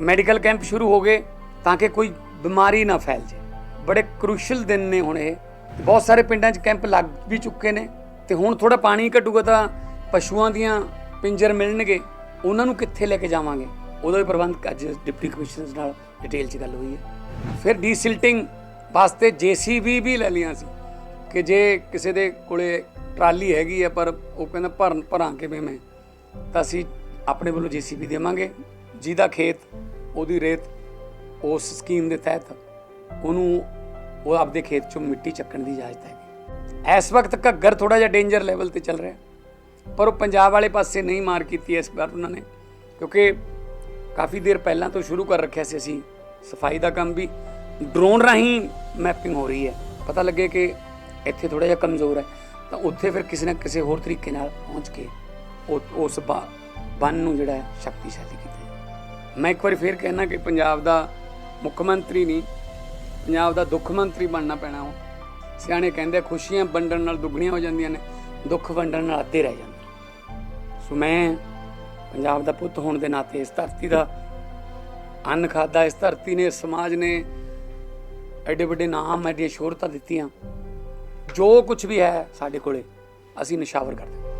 Medical camp ਸ਼ੁਰੂ ਹੋ ਗਏ ਤਾਂ ਕਿ ਕੋਈ ਬਿਮਾਰੀ ਨਾ ਫੈਲ ਜੇ ਬੜੇ ਕ੍ਰੂਸ਼ਲ ਦਿਨ ਨੇ ਹੁਣ ਇਹ। ਬਹੁਤ ਸਾਰੇ ਪਿੰਡਾਂ 'ਚ ਕੈਂਪ ਲੱਗ ਵੀ ਚੁੱਕੇ ਨੇ ਤੇ ਹੁਣ ਥੋੜਾ ਪਾਣੀ ਘਟੂਗਾ ਤਾਂ ਪਸ਼ੂਆਂ ਦੀਆਂ ਪਿੰਜਰ ਮਿਲਣਗੇ। ਉਹਨਾਂ ਨੂੰ ਕਿੱਥੇ ਲੈ ਕੇ ਜਾਵਾਂਗੇ? ਉਹਦਾ ਵੀ ਪ੍ਰਬੰਧ ਅੱਜ ਡਿਪਟੀ ਕਮਿਸ਼ਨਰ ਨਾਲ ਡਿਟੇਲ 'ਚ ਗੱਲ ਹੋਈ ਹੈ। ਫਿਰ ਡੀਸਿਲਟਿੰਗ ਵਾਸਤੇ ਜੀਸੀਬੀ ਵੀ ਲੈ ਲਈਆਂ ਸੀ ਕਿ ਜੇ ਕਿਸੇ ਦੇ ਕੋਲੇ ਟਰਾਲੀ ਹੈਗੀ ਹੈ ਪਰ ਉਹ ਕਹਿੰਦਾ ਭਰਨ ਭਰਾਂ ਕਿਵੇਂ ਮੈਂ, ਤਾਂ ਅਸੀਂ ਆਪਣੇ ਵੱਲੋਂ ਜੀਸੀਬੀ ਦੇਵਾਂਗੇ। ਜਿਹਦਾ ਖੇਤ ਉਹਦੀ ਰੇਤ ਉਸ ਸਕੀਮ ਦੇ ਤਹਿਤ ਉਹਨੂੰ ਉਹ ਆਪਦੇ ਖੇਤ ਚੋਂ ਮਿੱਟੀ ਚੱਕਣ ਦੀ ਇਜਾਜ਼ਤ ਹੈਗੀ। ਇਸ ਵਕਤ ਘੱਗਰ ਥੋੜਾ ਜਿਹਾ ਡੇਂਜਰ ਲੈਵਲ ਤੇ ਚੱਲ ਰਿਹਾ। ਪਰ ਉਹ ਪੰਜਾਬ ਵਾਲੇ ਪਾਸੇ ਨਹੀਂ ਮਾਰ ਕੀਤੀ ਇਸ ਵਾਰ ਉਹਨਾਂ ਨੇ, ਕਿਉਂਕਿ ਕਾਫੀ ਦੇਰ ਪਹਿਲਾਂ ਤੋਂ ਸ਼ੁਰੂ ਕਰ ਰੱਖਿਆ ਸੀ ਅਸੀਂ ਸਫ਼ਾਈ ਦਾ ਕੰਮ ਵੀ। ਡਰੋਨ ਰਾਹੀਂ ਮੈਪਿੰਗ ਹੋ ਰਹੀ ਹੈ। ਪਤਾ ਲੱਗੇ ਕਿ ਇੱਥੇ ਥੋੜਾ ਜਿਹਾ ਕਮਜ਼ੋਰ ਹੈ। ਤਾਂ ਉੱਥੇ ਫਿਰ ਕਿਸੇ ਨਾ ਕਿਸੇ ਹੋਰ ਤਰੀਕੇ ਨਾਲ ਪਹੁੰਚ ਕੇ ਉਹ- ਉਸ ਬੰਨ ਨੂੰ ਜਿਹੜਾ ਸ਼ਕਤੀਸ਼ਾਲੀ ਕੀਤਾ ਮੈਂ ਇੱਕ ਵਾਰੀ ਫੇਰ ਕਹਿਣਾ ਕਿ ਪੰਜਾਬ ਦਾ ਮੁੱਖ ਮੰਤਰੀ ਨਹੀਂ, ਪੰਜਾਬ ਦਾ ਦੁੱਖ ਮੰਤਰੀ ਬਣਨਾ ਪੈਣਾ ਉਹ। ਸਿਆਣੇ ਕਹਿੰਦੇ ਖੁਸ਼ੀਆਂ ਵੰਡਣ ਨਾਲ ਦੁੱਗਣੀਆਂ ਹੋ ਜਾਂਦੀਆਂ ਨੇ, ਦੁੱਖ ਵੰਡਣ ਨਾਲ ਅੱਧੇ ਰਹਿ ਜਾਂਦੇ ਸੋ ਮੈਂ ਪੰਜਾਬ ਦਾ ਪੁੱਤ ਹੋਣ ਦੇ ਨਾਤੇ ਇਸ ਧਰਤੀ ਦਾ ਅੰਨ ਖਾਦਾ ਇਸ ਧਰਤੀ ਨੇ, ਸਮਾਜ ਨੇ ਐਡੇ ਵੱਡੇ ਨਾਮ, ਐਡੀਆਂ ਸ਼ੋਹਰਤਾਂ ਦਿੱਤੀਆਂ। ਜੋ ਕੁਝ ਵੀ ਹੈ ਸਾਡੇ ਕੋਲੇ, ਅਸੀਂ ਨਿਸ਼ਾਵਰ ਕਰਦੇ